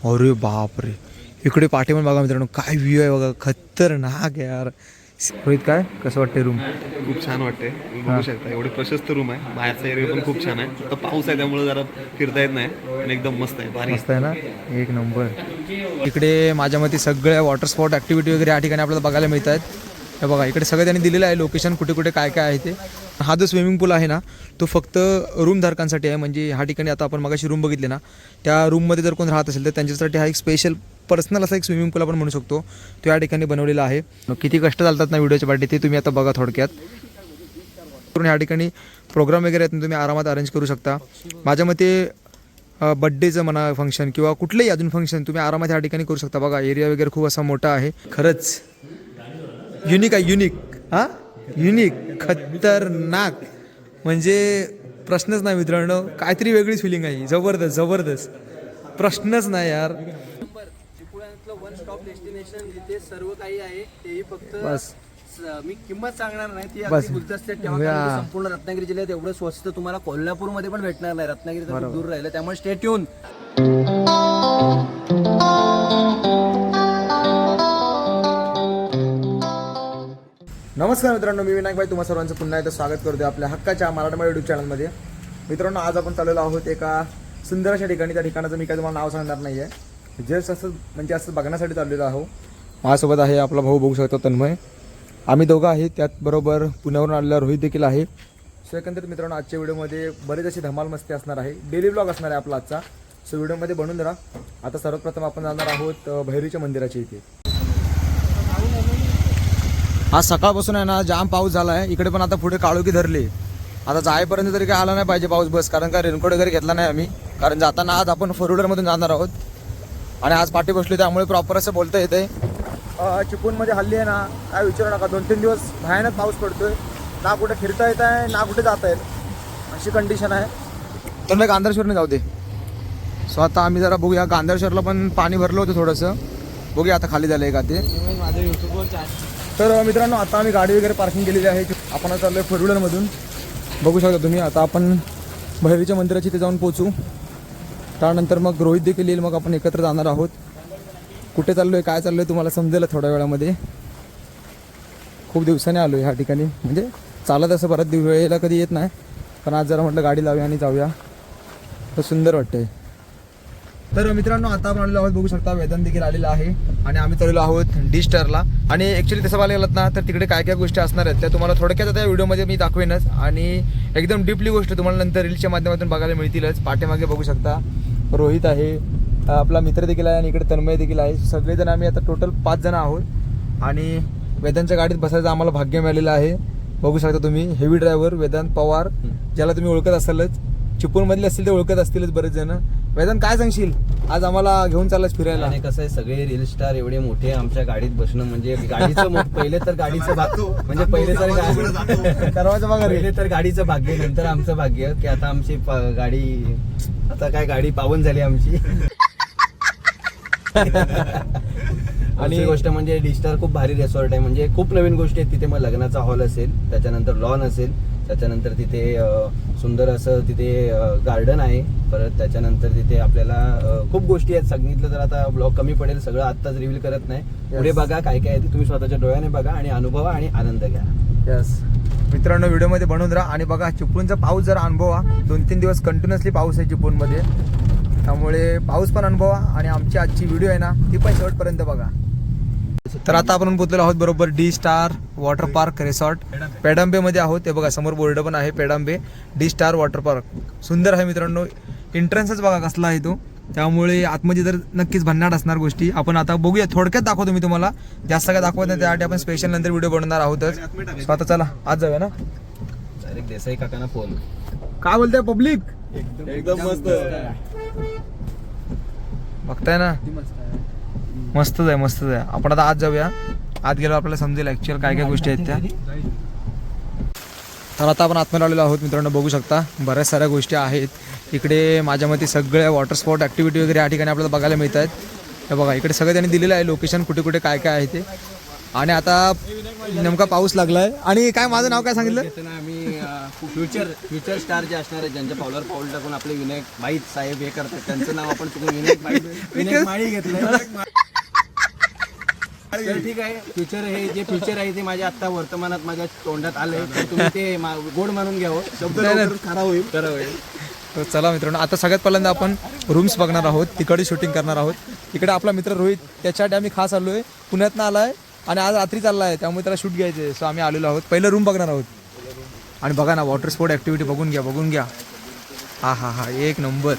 अरे बापरे. इकडे पाठीमागे बघा मित्रांनो काय व्ह्यू आहे बघा. खतरनाक यार. रोहित काय? कसं वाटते रूम खूप छान वाटते बघू शकता एवढे प्रशस्त रूम आहे. बाहेरचा एरिया पण खूप छान आहे. तर पाऊस आहे त्यामुळे जरा फिरता येत नाही. पण एकदम मस्त आहे भारी. मस्त आहे ना? एक नंबर. इकडे माझ्या मते सगळ्या वॉटर स्पॉट ॲक्टिव्हिटी वगैरे या ठिकाणी आपल्याला बघायला मिळत आहेत हे बघा इकडे सगळं त्यांनी दिलेलं आहे लोकेशन कुठे कुठे काय काय आहे ते. हा जो स्विमिंग पूल आहे ना तो फक्त रूमधारकांसाठी आहे. म्हणजे ह्या ठिकाणी आता आपण मगाशी रूम बघितले ना त्या रूममध्ये जर कोण राहत असेल तर त्यांच्यासाठी हा एक स्पेशल पर्सनल असा एक स्विमिंग पूल आपण म्हणू शकतो. तो या ठिकाणी बनवलेला आहे. किती कष्ट चालतात ना व्हिडिओच्या पाठी ते तुम्ही आता बघा थोडक्यात. करून ह्या ठिकाणी प्रोग्राम वगैरे आहेत ना तुम्ही आरामात अरेंज करू शकता. माझ्या मते बड्डेचं म्हणा फंक्शन किंवा कुठलंही अजून फंक्शन तुम्ही आरामात ह्या ठिकाणी करू शकता. बघा एरिया वगैरे खूप असा मोठा आहे. खरंच युनिक आहे युनिक. हां? युनिक खतरनाक. म्हणजे प्रश्नच नाही मित्रांनो काहीतरी वेगळीच फिलिंग आहे. जबरदस्त जबरदस्त. प्रश्नच नाही यार. चिपळूणातलं वन स्टॉप डेस्टिनेशन जिथे सर्व काही आहे तेही फक्त बस. मी किंमत सांगणार नाही ती. अगदी गुलदस्त्यात ठेवा संपूर्ण रत्नागिरी जिल्ह्यात एवढं स्वस्त तुम्हाला कोल्हापूरमध्ये पण भेटणार नाही. रत्नागिरी तर दूर राहिलं त्यामुळे स्टेट नमस्कार मित्रांनो मी विनायक भाई. तुम्हा सर्वांचं पुन्हा एकदा स्वागत करतो आपल्या हक्काच्या मराठा युट्यूब चॅनलमध्ये मित्रांनो आज आपण चाललेलो आहोत एका सुंदर अशा ठिकाणी. त्या ठिकाणाचं मी काय तुम्हाला नाव सांगणार नाही आहे जस्ट असं म्हणजे असं बघण्यासाठी चाललेलो आहो माझ्यासोबत आहे आपला भाऊ बघू शकतो तन्मय. आम्ही दोघं आहे त्याचबरोबर पुण्यावरून आलेला रोहित देखील आहे. सो एकंदरीत मित्रांनो आजच्या व्हिडिओमध्ये बरेच अशी धमाल मस्ती असणार आहे. डेली ब्लॉग असणार आहे आपला आजचा. सो व्हिडिओमध्ये बनून राहा आता सर्वप्रथम आपण जाणार आहोत भैरीच्या मंदिराच्या इथे. आज सकाळपासून आहे ना जाम पाऊस झाला आहे इकडे पण आता पुढे काळोखी धरली. आता जायपर्यंत तरी काय आला नाही पाहिजे पाऊस बस कारण का रेनकोट वगैरे घेतला नाही आम्ही. कारण जाताना आज आपण फोर व्हीलरमधून जाणार आहोत. आणि आज पाठी बसली त्यामुळे प्रॉपर असं बोलता येते चिपळूणमध्ये हल्ली आहे ना काय विचारू नका दोन तीन दिवस भयानक पाऊस पडतोय. ना कुठे फिरता येत आहे ना कुठे जाता येत. अशी कंडिशन आहे. तर मग गांधारश्वरने जाऊ दे. सो आता आम्ही जरा बघूया गांधारश्वरला पण पाणी भरलं होतं थोडंसं. बघूया आता खाली झालं आहे का ते. माझ्या युट्यूबवर तर मित्रांनो आता आम्ही गाडी वगैरे पार्किंग केलेली आहे. आपण आता चाललोय फोर व्हीलरमधून बघू शकता तुम्ही आता आपण भैरीच्या मंदिराची तिथे जाऊन पोचू त्यानंतर मग रोहित देखील येईल मग आपण एकत्र जाणार आहोत. कुठे चाललोय काय चाललोय तुम्हाला समजेल थोड्या वेळामध्ये. खूप दिवसाने आलो ह्या ठिकाणी. म्हणजे चालत असं परत दिव- वेळेला कधी येत नाही. पण आज जरा म्हटलं गाडी लावूया आणि जाऊया. तर सुंदर वाटतंय. तर मित्रांनो आता आपण आलेलो आहोत बघू शकता वेदन देखील आलेला आहे आणि आम्ही चाललेलो आहोत डी स्टारला आणि ॲक्च्युली तसं बघायला गेलात ना तर तिकडे काय काय गोष्टी असणार आहेत त्या तुम्हाला थोडक्यात आता या व्हिडिओमध्ये मी दाखवेनच. आणि एकदम डीपली गोष्ट तुम्हाला नंतर रील्सच्या माध्यमातून बघायला मिळतीलच. पाठीमागे बघू शकता रोहित आहे आपला मित्र देखील आहे आणि इकडे तन्मय देखील आहे. सगळेजण आम्ही आता टोटल पाच जण आहोत. आणि वेदांच्या गाडीत बसायचं आम्हाला भाग्य मिळालेलं आहे. बघू शकता तुम्ही हेवी ड्रायव्हर वेदांत पवार ज्याला तुम्ही ओळखत असालच. चिपळूणमधले असतील ते ओळखत असतीलच बरेच जण. वेदांत काय सांगशील? आज आम्हाला घेऊन चाललास फिरायला. आणि कसं आहे सगळे रील स्टार एवढे मोठे आमच्या गाडीत बसणं म्हणजे गाडीचं पहिले तर गाडीचं भाग म्हणजे पहिले तर गा- करवायचं बघा रे पहिले तर गाडीचं भाग्य नंतर आमचं भाग्य की आता आमची प- गाडी आता काय गाडी पावन झाली आमची. आणि गोष्ट म्हणजे डिस्टार खूप भारी रिसॉर्ट आहे. म्हणजे खूप नवीन गोष्टी आहेत. तिथे मग लग्नाचा हॉल असेल त्याच्यानंतर लॉन असेल त्याच्यानंतर तिथे सुंदर असं तिथे गार्डन आहे. परत त्याच्यानंतर तिथे आपल्याला खूप गोष्टी आहेत. सांगितलं तर आता ब्लॉग कमी पडेल. सगळं आत्ताच रिव्हील करत नाही. पुढे बघा काय काय आहे ते. तुम्ही स्वतःच्या डोळ्याने बघा आणि अनुभवा आणि आनंद घ्या. यस मित्रांनो व्हिडिओमध्ये बनवून राहा आणि बघा चिपळूणचा पाऊस जरा अनुभवा. दोन तीन दिवस कंटिन्युअसली पाऊस आहे चिपळूणमध्ये. त्यामुळे पाऊस पण अनुभवा आणि आमची आजची व्हिडिओ आहे ना ती पण शेवटपर्यंत बघा. तर आता आपण पोहोचलेलो आहोत बरोबर D star water park resort. पेडांबेमध्ये आहोत. ते बघा समोर बोर्ड पण आहे Pedambe D star water park. सुंदर आहे मित्रांनो. एंट्रन्सच बघा कसला आहे तो. त्यामुळे आतमध्ये तर नक्कीच भन्नाट असणार गोष्टी. आपण आता बघूया थोडक्यात दाखवतो मी तुम्हाला. जास्त काय दाखवत नाही त्यासाठी आपण स्पेशल नंतर व्हिडिओ बनवणार आहोतच. आता चला आज जाऊया ना. डायरेक्ट देसाई काकांना फोन काय बोलताय पब्लिक एकदम मस्त. बघताय ना? मस्तच आहे मस्तच आहे. आपण आता आज जाऊया. आत गेलो आपल्याला समजेल ऍक्च्युअल काय काय गोष्टी आहेत त्या. तर आता आपण आतमध्ये आलेलो आहोत मित्रांनो बघू शकता. बऱ्याच साऱ्या गोष्टी आहेत. इकडे माझ्या मते सगळ्या वॉटर स्पॉट ॲक्टिव्हिटी वगैरे या ठिकाणी आपल्याला बघायला मिळत आहेत हे बघा इकडे सगळं त्यांनी दिलेलं आहे लोकेशन कुठे कुठे काय काय आहे ते. आणि आता नेमका पाऊस लागलाय. आणि काय माझं नाव काय सांगितलं? आम्ही फ्युचर फ्युचर स्टार जे असणार आहे ज्यांच्या पावलावर पाऊल टाकून आपले विनायक बाईत साहेब हे करतात. त्यांचं नाव आपण विनायक बाईत विनायक माळी घेतलंय. तर ठीक आहे. फ्युचर हे जे फ्युचर आहे ते माझ्या आता वर्तमानात माझ्या तोंडात आलंय तर तुम्ही ते मा- गोड मानून घ्यावं शब्द नाही, नाही. लवकर खरा होईल. खरा होईल. तर चला मित्रांनो आता सगळ्यात पहिल्यांदा आपण रूम्स बघणार आहोत. तिकडे शूटिंग करणार आहोत. इकडे आपला मित्र रोहित त्याच्यासाठी आम्ही खास आलो आहे पुण्यातनं आला आहे आणि आज रात्री चालला आहे त्यामुळे त्याला शूट घ्यायचं आहे सो आम्ही आलेलो आहोत. पहिलं रूम बघणार आहोत. आणि बघा ना वॉटर स्पोर्ट ॲक्टिव्हिटी बघून घ्या बघून घ्या. हा हा हा. एक नंबर.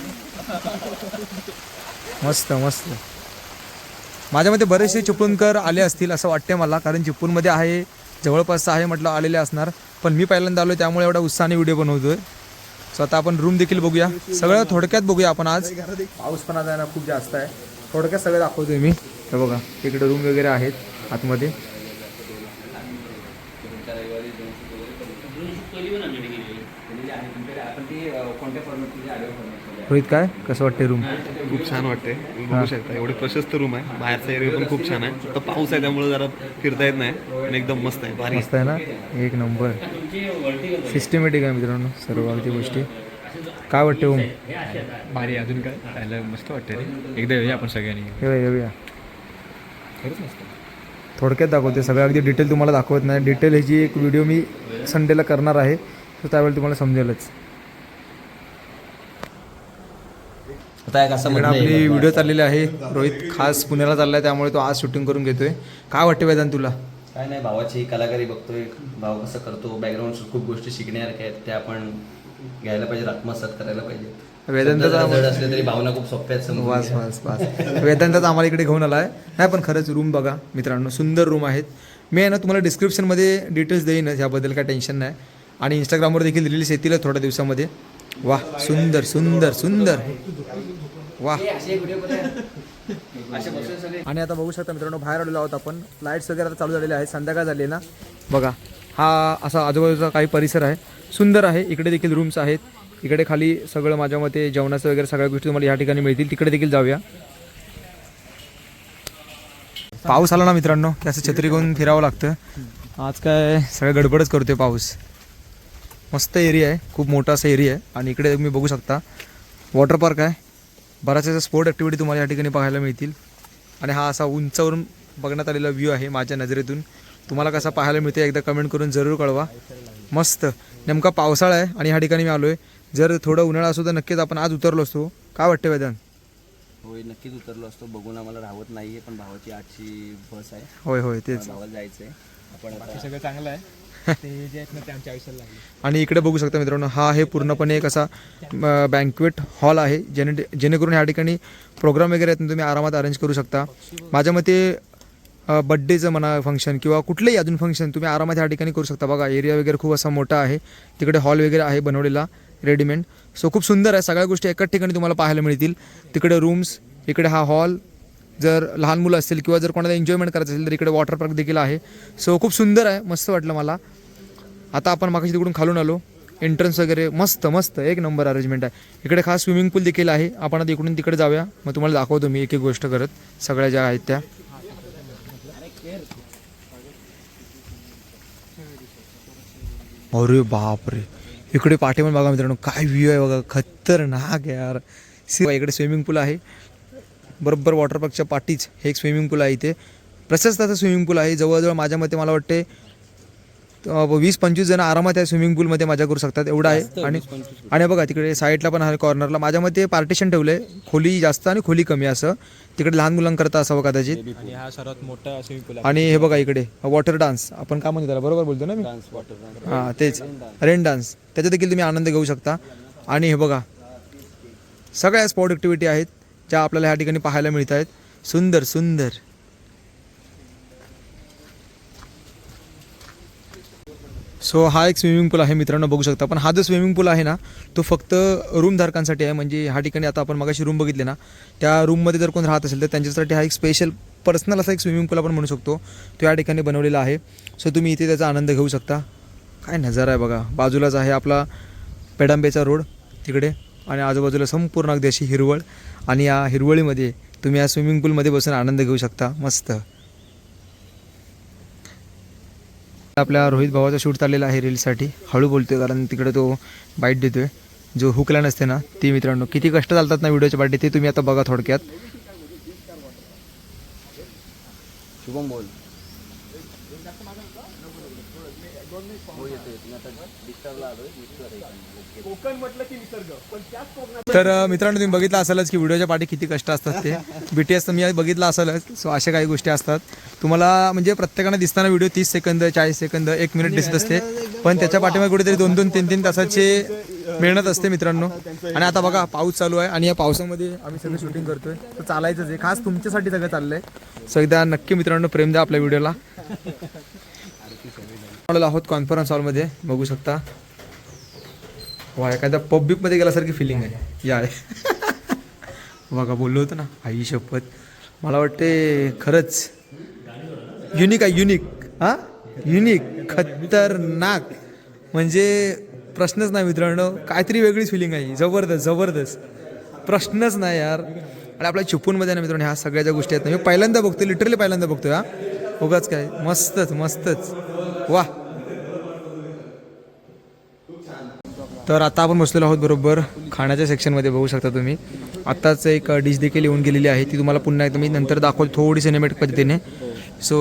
मस्त मस्त. माझ्या मते बरेचसे चिपळूणकर आले असतील असं वाटते मला कारण चिपळूणमध्ये आहे जवळपास आहे म्हटलं आलेले असणार. पण मी पहिल्यांदा आलो त्यामुळे एवढा उत्साहाने व्हिडिओ बनवतोय. सो आता आपण रूम देखील बघूया. सगळं थोडक्यात बघूया आपण आज. पाऊस पण आता खूप जास्त आहे. थोडक्यात सगळं दाखवतोय मी. हे बघा इकडे रूम वगैरे आहेत आतमध्ये. रोहित काय? कसं वाटते रूम खूप छान वाटते बघू शकता एवढे प्रशस्त रूम आहे. बाहेरचा एरिया पण खूप छान आहे. तर पाऊस आहे त्यामुळे जरा फिरता येत नाही. पण एकदम मस्त आहे भारी. मस्त आहे ना? एक नंबर. सिस्टमॅटिक आहे मित्रांनो सर्व अगदी गोष्टी. काय वाटते ओम भारी अजून काय? खायला मस्त वाटतं रे. एकदा येऊया आपण सगळ्यांनी. येऊया येऊया. थोडक्यात दाखवते. सगळं अगदी डिटेल तुम्हाला दाखवत नाही. डिटेल ह्याची एक व्हिडिओ मी संडेला करणार आहे. तर त्यावेळी तुम्हाला समजेलच. आता एक असं म्हणणं आपली आहे, व्हिडिओ चाललेली आहे. रोहित खास पुण्याला चाललाय त्यामुळे तो आज शूटिंग करून घेतोय. काय वाटते वेदांत तुला? काय नाही भावाची कलाकारी बघतोय. भाव कसं करतो? बॅकग्राऊंड खूप गोष्टी शिकण्यासारख्या आहेत. त्या आपण घ्यायला पाहिजे आत्मसात करायला पाहिजे वेदांताचा शब्द जड असले तरी भावना खूप सोप्या आहेत समजून वास घ्या. वास वास. वेदांताच आम्हाला इकडे घेऊन आला आहे नाही पण खरंच रूम बघा मित्रांनो. सुंदर रूम आहेत. मी आहे ना तुम्हाला डिस्क्रिप्शनमध्ये डिटेल्स देईनच. ह्याबद्दल काय टेन्शन नाही. आणि इंस्टाग्रामवर देखील रील्स येतीलच थोड्या दिवसामध्ये. वा सुंदर सुंदर सुंदर. वा. आणि आता बघू शकता मित्रांनो बाहेर आलेलो आहोत आपण. लाईट्स वगैरे आता चालू झालेले आहेत. संध्याकाळ झाली ना. बघा हा असा आजूबाजूचा काही परिसर आहे. सुंदर आहे. इकडे देखील रूम्स आहेत. इकडे खाली सगळं माझ्या मते जेवणाचं वगैरे सगळ्या गोष्टी तुम्हाला या ठिकाणी मिळतील. तिकडे देखील जाऊया. पाऊस आला ना मित्रांनो की असं छत्री घेऊन फिरावं लागतं. आज काय सगळं गडबडच करतोय पाऊस. मस्त एरिया आहे. खूप मोठा असा एरिया आहे. आणि इकडे तुम्ही बघू शकता. वॉटर पार्क आहे. बऱ्याच अशा स्पोर्ट ॲक्टिव्हिटी तुम्हाला या ठिकाणी पाहायला मिळतील. आणि हा असा उंचावरून बघण्यात आलेला व्ह्यू आहे माझ्या नजरेतून. तुम्हाला कसा पाहायला मिळते एकदा कमेंट करून जरूर कळवा. मस्त. नेमका पावसाळा आहे आणि ह्या ठिकाणी मी आलो आहे जर थोडं उन्हाळा असतो तर नक्कीच आपण आज उतरलो असतो. काय वाटतं वेदांत? होय नक्कीच उतरलो असतो. बघून आम्हाला राहत नाहीये पण भावाची आजची बस आहे. होय होय तेच. भावाला जायचंय. आपण आता सगळं चांगलं आहे. ते जे आहेत ना ते आमच्या आयुष्याला लागले. आणि इकडे बघू शकता मित्रांनो हा आहे पूर्णपणे एक असा बँकवेट हॉल आहे. जेणे जेणेकरून ह्या ठिकाणी प्रोग्राम वगैरे आहेत ना तुम्ही आरामात अरेंज करू शकता. माझ्या मते बड्डेचं म्हणा फंक्शन किंवा कुठलंही अजून फंक्शन तुम्ही आरामात ह्या ठिकाणी करू शकता. बघा एरिया वगैरे खूप असा मोठा आहे. तिकडे हॉल वगैरे आहे बनवलेला रेडीमेड सो खूप सुंदर आहे. सगळ्या गोष्टी एकाच ठिकाणी तुम्हाला पाहायला मिळतील. तिकडे रूम्स इकडे हा हॉल जर लहान मुलं असतील किंवा जर कोणाला एन्जॉयमेंट करायचं असेल तर इकडे वॉटर पार्क देखील आहे. सो खूप सुंदर आहे मस्त वाटलं मला. आता आपण मागाशी तिकडून खालून आलो. एंट्रन्स वगैरे मस्त मस्त एक नंबर अरेंजमेंट आहे. इकडे खास स्विमिंग पूल देखील आहे. आपण आता इकडून तिकडे जाऊया. मग तुम्हाला दाखवतो मी एक एक गोष्ट करत. सगळ्या ज्या आहेत त्या. अरे बापरे. इकडे पाठीमागे बघा मित्रांनो काय व्ह्यू आहे बघा. खतरनाक यार. सी इकडे स्विमिंग पूल आहे. बरोबर वॉटर पार्कच्या पाठीच हे एक स्विमिंग पूल आहे इथे. प्रशस्त असं स्विमिंग पूल आहे. जवळजवळ माझ्या मते मला वाटते वीस पंचवीस जण आरामात या स्विमिंग पूलमध्ये मजा करू शकतात. एवढं आहे. आणि आणि बघा तिकडे साईडला पण आहे कॉर्नरला माझ्या मते पार्टिशन ठेवलं आहे खोली जास्त आणि खोली कमी असं. तिकडे लहान मुलांकरता असावं कदाचित. आणि हा सर्वात मोठा स्विमिंग पूल आणि हे बघा इकडे वॉटर डान्स आपण काय म्हणतो त्याला? बरोबर बोलतो ना मी? डान्स वॉटर हां तेच. रेन डान्स त्याचा देखील तुम्ही आनंद घेऊ शकता. आणि हे बघा सगळ्या स्पोर्ट ॲक्टिव्हिटी आहेत. ज्या आपल्याला ह्या ठिकाणी पाहायला मिळत आहेत सुंदर सुंदर. सो हा एक स्विमिंग पूल आहे मित्रांनो बघू शकता पण हा जो स्विमिंग पूल आहे ना तो फक्त रूमधारकांसाठी आहे. म्हणजे ह्या ठिकाणी आता आपण मगाशी रूम बघितले ना त्या रूममध्ये जर कोण राहत असेल तर त्यांच्यासाठी हा एक स्पेशल पर्सनल असा एक स्विमिंग पूल आपण म्हणू शकतो. तो या ठिकाणी बनवलेला आहे. सो तुम्ही इथे त्याचा आनंद घेऊ शकता. काय नजारा आहे बघा. बाजूलाच आहे आपला पेडांबेचा रोड. तिकडे आणि आजूबाजूला संपूर्ण अगदी अशी हिरवळ. आणि या हिरवळीमध्ये तुम्ही या स्विमिंग पूलमध्ये बसून आनंद घेऊ शकता. मस्त. आपल्या रोहित भावाचा शूट चाललेला आहे रीलसाठी. हळू बोलतोय कारण तिकडे तो बाईट देतोय. जो हुकला नसते ना ती मित्रांनो किती कष्ट चालतात ना व्हिडिओच्या पाठी ते तुम्ही आता बघा थोडक्यात. शुभम बोल. तर मित्रांनो तुम्ही बघितलं असेलच की व्हिडिओच्या पाठी किती कष्ट असतात ते. बी टी एस तर मी बघितलं असेलच सो अशा काही गोष्टी असतात. तुम्हाला म्हणजे प्रत्येकाने दिसताना व्हिडिओ तीस सेकंद चाळीस सेकंद एक मिनिट दिसत असते. पण त्याच्या पाठीमागे कुठेतरी दोन दोन तीन तीन तासाचे मेहनत असते मित्रांनो. आणि आता बघा पाऊस चालू आहे आणि या पावसामध्ये आम्ही सगळं शूटिंग करतोय. तर चालायचंच आहे. खास तुमच्यासाठी सगळं चाललंय. सो एकदा नक्की मित्रांनो प्रेम द्या आपल्या व्हिडिओला. आहोत कॉन्फरन्स हॉलमध्ये बघू शकता. वा एखाद्या पब्लिक गेल्यासारखी फिलिंग आहे. या. बघा बोललो होतो ना आई शपथ. मला वाटते खरंच युनिक आहे युनिक हा? युनिक खतरनाक. म्हणजे प्रश्नच नाही मित्रांनो काहीतरी वेगळीच फिलिंग आहे. जबरदस्त जबरदस्त. प्रश्नच नाही यार. आणि आपल्या चिपूनमध्ये ना मित्रांनो ह्या सगळ्या ज्या गोष्टी आहेत ना मी पहिल्यांदा बघतोय लिटरली पहिल्यांदा बघतोय हा. उगाच काय मस्तच मस्तच. वा. तर आता आपण बसलेलो आहोत बरोबर खाण्याच्या सेक्शनमध्ये बघू शकता तुम्ही. आत्ताच एक डिश देखील येऊन गेलेली आहे ती तुम्हाला पुन्हा एकदा मी नंतर दाखवतो थोडी सिनेमॅटिक पद्धतीने. सो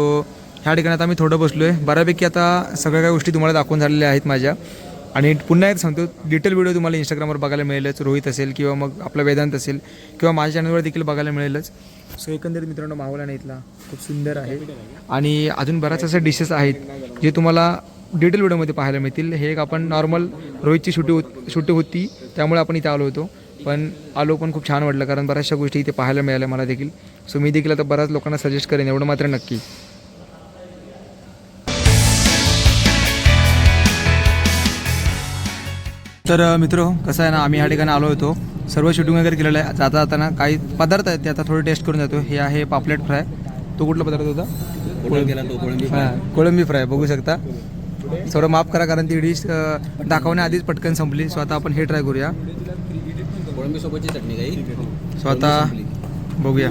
ह्या ठिकाणी आता मी थोडं बसलो आहे बऱ्यापैकी आता सगळ्या काही गोष्टी तुम्हाला दाखवून झालेल्या आहेत माझ्या. आणि पुन्हा एक सांगतो डिटेल व्हिडिओ तुम्हाला इंस्टाग्रामवर बघायला मिळेलच रोहित असेल किंवा मग आपला वेदांत असेल किंवा माझ्या चॅनलवर देखील बघायला मिळेलच. सो एकंदरीत मित्रांनो माहोला नाही इथला. खूप सुंदर आहे. आणि अजून बऱ्याच अशा डिशेस आहेत जे तुम्हाला डिटेल व्हिडिओमध्ये पाहायला मिळतील. हे एक आपण नॉर्मल रोहितची शूटिंग होत शूटिंग होती त्यामुळे आपण इथे आलो होतो. पण आलो पण खूप छान वाटलं कारण बऱ्याचशा गोष्टी इथे पाहायला मिळाल्या मला देखील. सो मी देखील आता बऱ्याच लोकांना सजेस्ट करेन एवढं मात्र नक्की. तर मित्र कसं आहे ना आम्ही ह्या ठिकाणी आलो होतो. सर्व शूटिंग वगैरे केलेलं आहे. जाता जाताना काही पदार्थ आहेत ते आता थोडे टेस्ट करून जातो. हे आहे पापलेट फ्राय. तो कुठला पदार्थ होता? कोळंबी फ्राय बघू शकता. थोडं माफ करा कारण ती डिश दाखवण्याआधीच पटकन संपली. सो आता आपण हे ट्राय करूया. कोळंबी सोबतची चटणी काही? सो आता बघूया.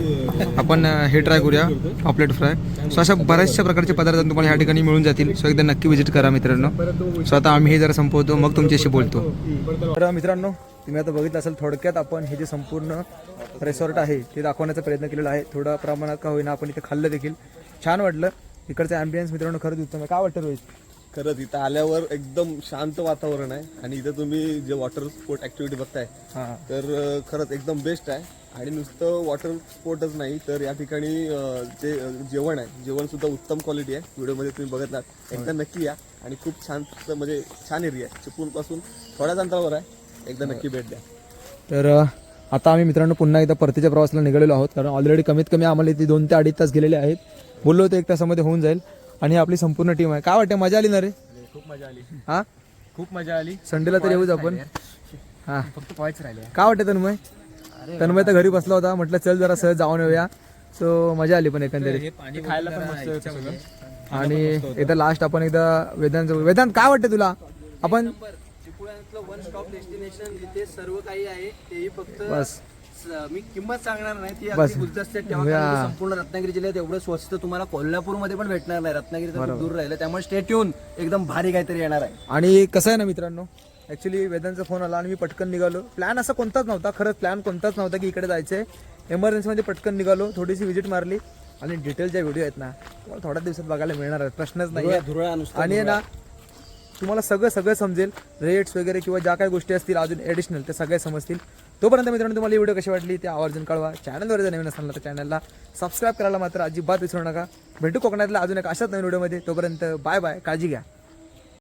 आपण हे ट्राय करूया. पॉपलेट फ्राय. सो अशा बऱ्याचशा प्रकारचे पदार्थ तुम्हाला ह्या ठिकाणी मिळून जातील. सो एकदा नक्की विजिट करा मित्रांनो. सो आता आम्ही हे जरा संपवतो मग तुमच्याशी बोलतो. तर मित्रांनो तुम्ही आता बघितलं असेल थोडक्यात आपण हे जे संपूर्ण रेसॉर्ट आहे ते दाखवण्याचा प्रयत्न केलेला आहे. थोडा प्रमाणात का होईना आपण इथे खाल्लं देखील. छान वाटलं. इकडचं ॲम्बियन्स मित्रांनो खरंच उत्तम आहे. काय वाटतं रोहित? खरंच इथं आल्यावर एकदम शांत वातावरण आहे. आणि इथं तुम्ही जे वॉटर स्पोर्ट ऍक्टिव्हिटी बघताय हां. तर खरंच एकदम बेस्ट आहे. आणि नुसतं वॉटर स्पोर्टच नाही तर या ठिकाणी अं, जे जेवण आहे जेवण सुद्धा उत्तम क्वालिटी आहे. व्हिडिओमध्ये तुम्ही बघितलात. एकदा नक्की या. आणि खूप छान म्हणजे छान एरिया आहे. चिपळूणपासून थोड्याच अंतरावर आहे. एकदा नक्की भेट द्या. तर अ, आता आम्ही मित्रांनो पुन्हा एकदा परतीच्या प्रवासाला निघालेलो आहोत. कारण ऑलरेडी कमीत कमी आम्हाला इथे दोन ते अडीच तास गेलेले आहेत. बोललो होतो एक तासामध्ये होऊन जाईल. आणि आपली संपूर्ण टीम आहे. काय वाटतं? मजा आली ना रे? खूप मजा आली. हा? खूप मजा आली. संडेला तर येऊच आपण. हा. फक्त पॉईंट्स राहिले काय वाटतं तन्मय? तन्मय तर घरी बसला होता. म्हटलं चल जरा सहज जाऊन येऊया. सो मजा आली पण एकंदरीत. पाणी खायला पण मस्त होतं सगळं. आणि एकदा लास्ट आपण एकदा वेदांत वेदांत काय वाटतं तुला? आपण वन स्टॉप डेस्टिनेशन जिथे सर्व काही आहे तेही फक्त बस. मी किंमत सांगणार नाही ती. अगदी गुलदस्त्यात ठेवा. कारण की संपूर्ण रत्नागिरी जिल्ह्यात एवढं स्वस्त तुम्हाला कोल्हापूरमध्ये पण भेटणार नाही. रत्नागिरी तर खूप दूर राहिलं त्यामुळे स्टेट येऊन एकदम भारी काहीतरी येणार आहे. आणि कसं आहे ना मित्रांनो ॲक्च्युली वेदांचा फोन आला आणि मी पटकन निघालो. प्लॅन असा कोणताच नव्हता खरंच प्लॅन कोणताच नव्हता की इकडे जायचं आहे एमर्जन्सीमध्ये पटकन निघालो थोडीशी व्हिजिट मारली. आणि डिटेल ज्या व्हिडिओ आहेत ना तुम्हाला थोड्या दिवसात बघायला मिळणार आहेत प्रश्नच नाही आणि ना तुम्हाला सगळं सगळं समजेल. रेट्स वगैरे किंवा ज्या काही गोष्टी असतील अजून ॲडिशनल ते सगळे समजतील. तोपर्यंत मित्रांनो तुम्हाला व्हिडिओ कशी वाटली ते आवर्जून कळवा. चॅनलवर जर नवीन असाल तर चॅनलला सबस्क्राईब करायला मात्र अजिबात विसरू नका. भेटू कोकणातल्या अजून एक अशाच नवीन व्हिडिओमध्ये. तोपर्यंत बाय बाय काळजी घ्या.